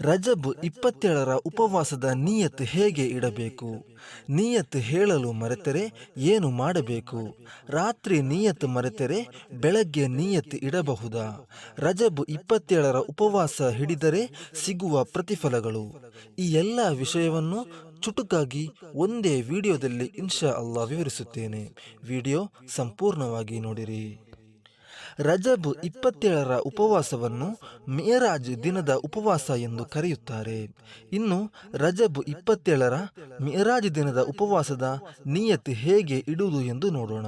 ರಜಬ್ ಇಪ್ಪತ್ತೇಳರ ಉಪವಾಸದ ನಿಯತ್ ಹೇಗೆ ಇಡಬೇಕು? ನಿಯತ್ ಹೇಳಲು ಮರೆತರೆ ಏನು ಮಾಡಬೇಕು? ರಾತ್ರಿ ನಿಯತ್ ಮರೆತರೆ ಬೆಳಗ್ಗೆ ನಿಯತ್ ಇಡಬಹುದಾ? ರಜಬ್ ಇಪ್ಪತ್ತೇಳರ ಉಪವಾಸ ಹಿಡಿದರೆ ಸಿಗುವ ಪ್ರತಿಫಲಗಳು? ಈ ಎಲ್ಲ ವಿಷಯವನ್ನು ಚುಟುಕಾಗಿ ಒಂದೇ ವಿಡಿಯೋದಲ್ಲಿ ಇನ್ಶಾ ಅಲ್ಲಾ ವಿವರಿಸುತ್ತೇನೆ. ವಿಡಿಯೋ ಸಂಪೂರ್ಣವಾಗಿ ನೋಡಿರಿ. ರಜಬ್ ಇಪ್ಪತ್ತೇಳರ ಉಪವಾಸವನ್ನು ಮೇರಾಜ್ ದಿನದ ಉಪವಾಸ ಎಂದು ಕರೆಯುತ್ತಾರೆ. ಇನ್ನು ರಜಬ್ ಇಪ್ಪತ್ತೇಳರ ಮೇರಾಜ್ ದಿನದ ಉಪವಾಸದ ನಿಯತ್ ಹೇಗೆ ಇಡುವುದು ಎಂದು ನೋಡೋಣ.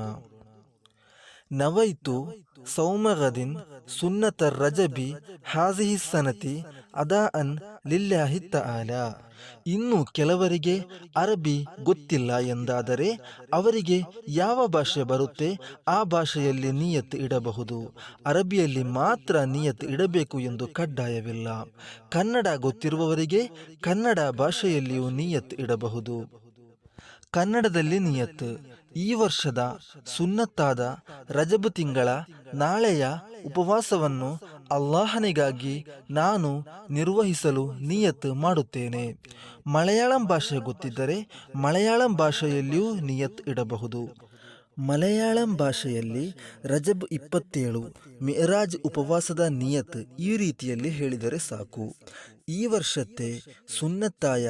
ನವೈತು ಸೌಮಗದಿನ್ ಸುನ್ನತ ರಜಬಿ ಹಾಜಿಹಿ ಸನತಿ ಅದಾ ಅನ್ ಲಿಲ್ಲಾಹಿ ಆಲ. ಇನ್ನು ಕೆಲವರಿಗೆ ಅರಬಿ ಗೊತ್ತಿಲ್ಲ ಎಂದಾದರೆ ಅವರಿಗೆ ಯಾವ ಭಾಷೆ ಬರುತ್ತೆ ಆ ಭಾಷೆಯಲ್ಲಿ ನಿಯತ್ ಇಡಬಹುದು. ಅರಬಿಯಲ್ಲಿ ಮಾತ್ರ ನಿಯತ್ ಇಡಬೇಕು ಎಂದು ಕಡ್ಡಾಯವಿಲ್ಲ. ಕನ್ನಡ ಗೊತ್ತಿರುವವರಿಗೆ ಕನ್ನಡ ಭಾಷೆಯಲ್ಲಿಯೂ ನಿಯತ್ ಇಡಬಹುದು. ಕನ್ನಡದಲ್ಲಿ ನಿಯತ್ತು. ಈ ವರ್ಷದ ಸುನ್ನತ್ತಾದ ರಜಬ್ ತಿಂಗಳ ನಾಳೆಯ ಉಪವಾಸವನ್ನು ಅಲ್ಲಾಹನಿಗಾಗಿ ನಾನು ನಿರ್ವಹಿಸಲು ನಿಯತ್ತು ಮಾಡುತ್ತೇನೆ. ಮಲಯಾಳಂ ಭಾಷೆ ಗೊತ್ತಿದ್ದರೆ ಮಲಯಾಳಂ ಭಾಷೆಯಲ್ಲಿಯೂ ನಿಯತ್ ಇಡಬಹುದು. ಮಲಯಾಳಂ ಭಾಷೆಯಲ್ಲಿ ರಜಬ್ ಇಪ್ಪತ್ತೇಳು, ಮಿರಾಜ್ ಉಪವಾಸದ ನಿಯತ್ ಈ ರೀತಿಯಲ್ಲಿ ಹೇಳಿದರೆ ಸಾಕು. ഈ വർഷത്തെ സുന്നത്തായ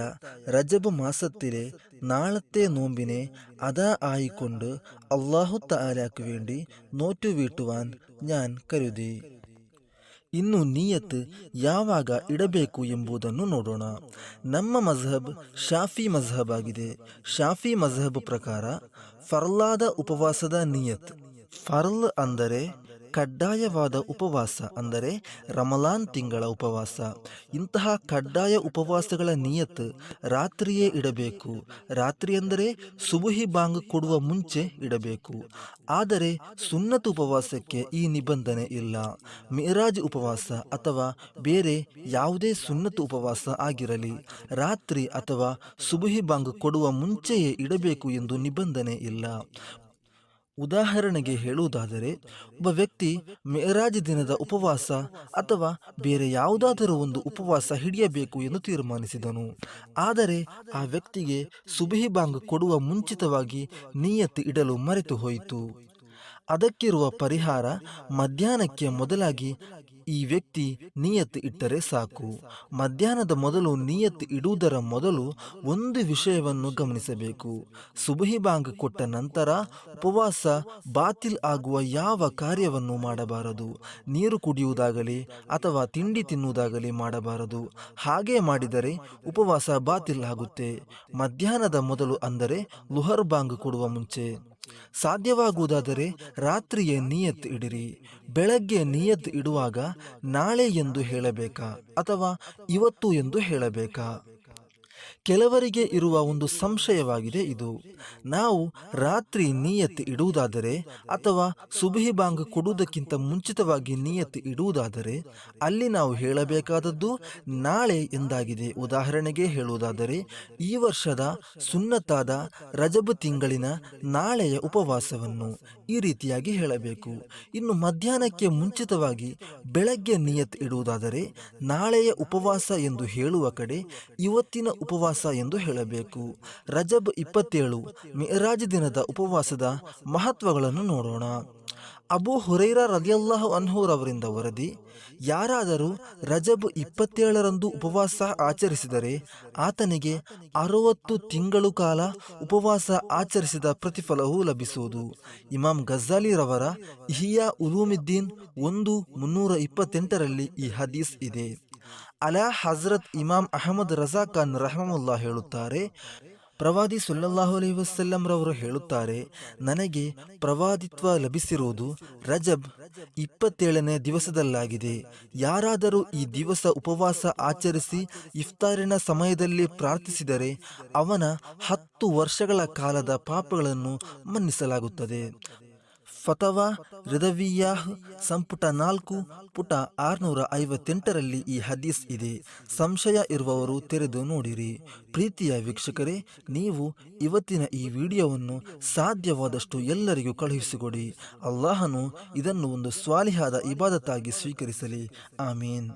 റജബ് മാസത്തിലെ നാളത്തെ നോമ്പിനെ അതാ ആയിക്കൊണ്ട് അള്ളാഹു താലാക്ക് വേണ്ടി നോറ്റുവീട്ടുവാൻ ഞാൻ കരുതി ಇನ್ನು ನಿಯತ್ ಯಾವಾಗ ಇಡಬೇಕು ಎಂಬುದನ್ನು ನೋಡೋಣ ನಮ್ಮ ಮಜಹಬ್ ಶಾಫಿ ಮಜಹಬ್ ಆಗಿದೆ ಶಾಫಿ ಮಜಹಬ್ ಪ್ರಕಾರ ಫರ್ಲಾದ ಉಪವಾಸದ ನಿಯತ್ ಫರ್ಲ್ ಅಂದರೆ ಕಡ್ಡಾಯವಾದ ಉಪವಾಸ ಅಂದರೆ ರಮಲಾನ್ ತಿಂಗಳ ಉಪವಾಸ. ಇಂತಹ ಕಡ್ಡಾಯ ಉಪವಾಸಗಳ ನಿಯತ್ ರಾತ್ರಿಯೇ ಇಡಬೇಕು. ರಾತ್ರಿ ಅಂದರೆ ಸುಬುಹಿ ಬಾಂಗ್ ಕೊಡುವ ಮುಂಚೆ ಇಡಬೇಕು. ಆದರೆ ಸುನ್ನತ್ ಉಪವಾಸಕ್ಕೆ ಈ ನಿಬಂಧನೆ ಇಲ್ಲ. ಮಿರಾಜ್ ಉಪವಾಸ ಅಥವಾ ಬೇರೆ ಯಾವುದೇ ಸುನ್ನತ್ ಉಪವಾಸ ಆಗಿರಲಿ, ರಾತ್ರಿ ಅಥವಾ ಸುಬುಹಿ ಬಾಂಗ್ ಕೊಡುವ ಮುಂಚೆಯೇ ಇಡಬೇಕು ಎಂದು ನಿಬಂಧನೆ ಇಲ್ಲ. ಉದಾಹರಣೆಗೆ ಹೇಳುವುದಾದರೆ, ಒಬ್ಬ ವ್ಯಕ್ತಿ ಮೇರಾಜ್ ದಿನದ ಉಪವಾಸ ಅಥವಾ ಬೇರೆ ಯಾವುದಾದರೂ ಒಂದು ಉಪವಾಸ ಹಿಡಿಯಬೇಕು ಎಂದು ತೀರ್ಮಾನಿಸಿದನು. ಆದರೆ ಆ ವ್ಯಕ್ತಿಗೆ ಸುಬಿಹಿ ಬಾಂಗ್ ಕೊಡುವ ಮುಂಚಿತವಾಗಿ ನಿಯತ್ತು ಇಡಲು ಮರೆತು ಹೋಯಿತು ಅದಕ್ಕಿರುವ ಪರಿಹಾರ ಮಧ್ಯಾಹ್ನಕ್ಕೆ ಮೊದಲಾಗಿ ಈ ವ್ಯಕ್ತಿ ನಿಯತ್ ಇಟ್ಟರೆ ಸಾಕು. ಮಧ್ಯಾಹ್ನದ ಮೊದಲು ನಿಯತ್ ಇಡುವುದರ ಮೊದಲು ಒಂದು ವಿಷಯವನ್ನು ಗಮನಿಸಬೇಕು. ಸುಬಹಿ ಬಾಂಗ್ ಕೊಟ್ಟ ನಂತರ ಉಪವಾಸ ಬಾತಿಲ್ ಆಗುವ ಯಾವ ಕಾರ್ಯವನ್ನು ಮಾಡಬಾರದು? ನೀರು ಕುಡಿಯುವುದಾಗಲಿ ಅಥವಾ ತಿಂಡಿ ತಿನ್ನುವುದಾಗಲಿ ಮಾಡಬಾರದು. ಹಾಗೆ ಮಾಡಿದರೆ ಉಪವಾಸ ಬಾತಿಲ್ ಆಗುತ್ತೆ. ಮಧ್ಯಾಹ್ನದ ಮೊದಲು ಅಂದರೆ ಲುಹರ್ ಬಾಂಗ್ ಕೊಡುವ ಮುಂಚೆ. ಸಾಧ್ಯವಾಗುವುದಾದರೆ ರಾತ್ರಿಯೇ ನಿಯತ್ ಇಡಿರಿ. ಬೆಳಗ್ಗೆ ನಿಯತ್ ಇಡುವಾಗ ನಾಳೆ ಎಂದು ಹೇಳಬೇಕಾ ಅಥವಾ ಇವತ್ತು ಎಂದು ಹೇಳಬೇಕಾ? ಕೆಲವರಿಗೆ ಇರುವ ಒಂದು ಸಂಶಯವಾಗಿದೆ ಇದು. ನಾವು ರಾತ್ರಿ ನಿಯತ್ತಿ ಇಡುವುದಾದರೆ ಅಥವಾ ಸುಬಹಿ ಬಾಂಗ್ ಕೊಡುವುದಕ್ಕಿಂತ ಮುಂಚಿತವಾಗಿ ನಿಯತ್ತಿ ಇಡುವುದಾದರೆ ಅಲ್ಲಿ ನಾವು ಹೇಳಬೇಕಾದದ್ದು ನಾಳೆ ಎಂದಾಗಿದೆ. ಉದಾಹರಣೆಗೆ ಹೇಳುವುದಾದರೆ ಈ ವರ್ಷದ ಸುನ್ನತಾದ ರಜಬ್ ತಿಂಗಳಿನ ನಾಳೆಯ ಉಪವಾಸವನ್ನು ಈ ರೀತಿಯಾಗಿ ಹೇಳಬೇಕು. ಇನ್ನು ಮಧ್ಯಾಹ್ನಕ್ಕೆ ಮುಂಚಿತವಾಗಿ ಬೆಳಗ್ಗೆ ನಿಯತ್ ಇಡುವುದಾದರೆ ನಾಳೆಯ ಉಪವಾಸ ಎಂದು ಹೇಳುವ ಕಡೆ ಇವತ್ತಿನ ಉಪವಾಸ ಎಂದು ಹೇಳಬೇಕು. ರಜಬ್ ಇಪ್ಪತ್ತೇಳು, ಮಿರಾಜ್ ದಿನದ ಉಪವಾಸದ ಮಹತ್ವಗಳನ್ನು ನೋಡೋಣ. ಅಬು ಹುರೈರ ರಲಿಯಲ್ಲಾಹು ಅನ್ಹೂರವರಿಂದ ವರದಿ, ಯಾರಾದರೂ ರಜಬ್ ಇಪ್ಪತ್ತೇಳರಂದು ಉಪವಾಸ ಆಚರಿಸಿದರೆ ಆತನಿಗೆ ಅರವತ್ತು ತಿಂಗಳು ಕಾಲ ಉಪವಾಸ ಆಚರಿಸಿದ ಪ್ರತಿಫಲವು ಲಭಿಸುವುದು. ಇಮಾಮ್ ಗಜ್ಜಾಲಿರವರ ಇಹಿಯಾ ಉಲೂಮಿದ್ದೀನ್ ಒಂದು ಮುನ್ನೂರ ಇಪ್ಪತ್ತೆಂಟರಲ್ಲಿ ಈ ಹದೀಸ್ ಇದೆ. ಅಲಾ ಹಜರತ್ ಇಮಾಮ್ ಅಹಮದ್ ರಜಾ ಖಾನ್ ರಹಮುಲ್ಲಾ ಹೇಳುತ್ತಾರೆ, ಪ್ರವಾದಿ ಸುಲ್ಲಲ್ಲಾಹು ವಸಲ್ಲಂ ರವರು ಹೇಳುತ್ತಾರೆ, ನನಗೆ ಪ್ರವಾದಿತ್ವ ಲಭಿಸಿರುವುದು ರಜಬ್ ಇಪ್ಪತ್ತೇಳನೇ ದಿವಸದಲ್ಲಾಗಿದೆ. ಯಾರಾದರೂ ಈ ದಿವಸ ಉಪವಾಸ ಆಚರಿಸಿ ಇಫ್ತಾರಿನ ಸಮಯದಲ್ಲಿ ಪ್ರಾರ್ಥಿಸಿದರೆ ಅವನ ಹತ್ತು ವರ್ಷಗಳ ಕಾಲದ ಪಾಪಗಳನ್ನು ಮನ್ನಿಸಲಾಗುತ್ತದೆ. ಫತವಾ ರಿದವಿಯಾಹ್ ಸಂಪುಟ ನಾಲ್ಕು, ಪುಟ ಆರುನೂರ ಐವತ್ತೆಂಟರಲ್ಲಿ ಈ ಹದೀಸ್ ಇದೆ. ಸಂಶಯ ಇರುವವರು ತೆರೆದು ನೋಡಿರಿ. ಪ್ರೀತಿಯ ವೀಕ್ಷಕರೇ, ನೀವು ಇವತ್ತಿನ ಈ ವಿಡಿಯೋವನ್ನು ಸಾಧ್ಯವಾದಷ್ಟು ಎಲ್ಲರಿಗೂ ಕಳುಹಿಸಿಕೊಡಿ. ಅಲ್ಲಾಹನು ಇದನ್ನು ಒಂದು ಸ್ವಾಲಿಹಾದ ಇಬಾದತ್ತಾಗಿ ಸ್ವೀಕರಿಸಲಿ. ಆಮೀನ್.